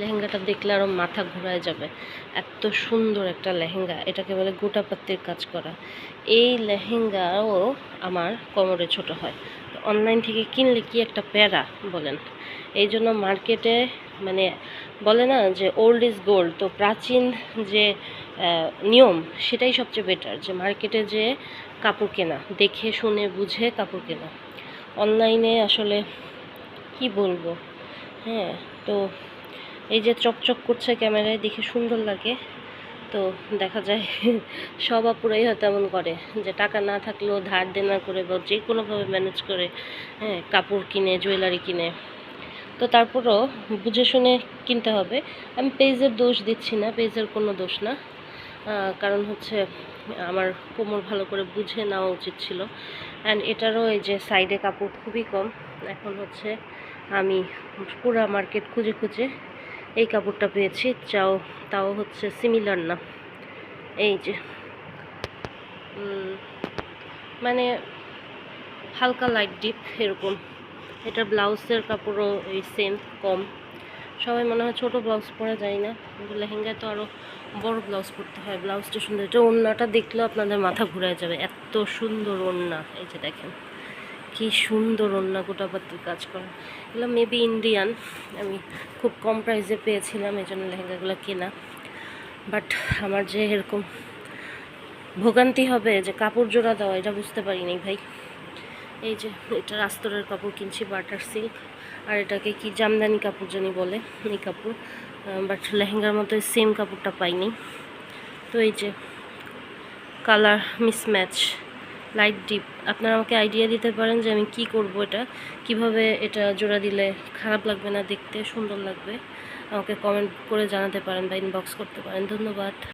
লেহেঙ্গাটা দেখলে আরও মাথা ঘোরায় যাবে। এত সুন্দর একটা লেহেঙ্গা, এটাকে বলে গোটা গোটাপাত্তির কাজ করা। এই লেহেঙ্গাও আমার কোমরে ছোট হয়। অনলাইন থেকে কিনলে কি একটা প্যারা বলেন। এই জন্য মার্কেটে মানে বলে না যে ওল্ড ইজ গোল্ড তো প্রাচীন যে নিয়ম সেটাই সবচেয়ে বেটার যে মার্কেটে যে কাপড় কেনা, দেখে, শুনে, বুঝে কাপড় কেনা। অনলাইনে আসলে কি বলব? হ্যাঁ তো এই যে চকচক করছে ক্যামেরায়, দেখে সুন্দর লাগে। তো দেখা যায় সব আপুরাই হয়তো এমন করে যে টাকা না থাকলেও ধার দেনা করে বা যে কোনোভাবে ম্যানেজ করে হ্যাঁ কাপড় কিনে জুয়েলারি কিনে। তো তারপরও বুঝে শুনে কিনতে হবে। আমি পেজের দোষ দিচ্ছি না পেজের কোনো দোষ না। কারণ হচ্ছে আমার কোমর ভালো করে বুঝে নেওয়া উচিত ছিল। অ্যান্ড এটারও এই যে সাইডে কাপড় খুবই কম। এখন হচ্ছে আমি পুরা মার্কেট খুঁজে খুঁজে এই কাপড়টা পেয়েছি, চাও, তাও হচ্ছে সিমিলার না। এই যে মানে হালকা লাইট ডিপ এরকম। এটা ব্লাউজের কাপড়ও এই সেম কম। সবাই মনে হয় ছোটো ব্লাউজ পরা যায় না। কিন্তু লেহেঙ্গায় তো আরও বড় ব্লাউজ পরতে হয়। ব্লাউজটা সুন্দর। এটা ওড়নাটা দেখলেও আপনাদের মাথা ঘুরে যাবে। এত সুন্দর ওড়না এই যে দেখেন। কি সুন্দর ওড়না গোটাপাতির কাজ করা। এগুলো মেবি ইন্ডিয়ান আমি খুব কম প্রাইসে পেয়েছিলাম এই জন্য লেহেঙ্গাগুলো কেনা। বাট আমার যে এরকম ভোগান্তি হবে, যে কাপড় জোড়া দেওয়া, এটা বুঝতে পারিনি ভাই। এই যে, এটা আস্তরের কাপড় কিনছি বাটার সিল্ক আর এটাকে কি জামদানি কাপড় জানি বলে, এই কাপড়। বাট লেহেঙ্গার মতো সেম কাপড়টা পাইনি। তো এই যে কালার মিসম্যাচ লাইট ডিপ। আপনারা আমাকে আইডিয়া দিতে পারেন যে আমি কি করব এটা, কীভাবে এটা জোড়া দিলে খারাপ লাগবে না, দেখতে সুন্দর লাগবে। আমাকে কমেন্ট করে জানাতে পারেন বা ইনবক্স করতে পারেন। ধন্যবাদ।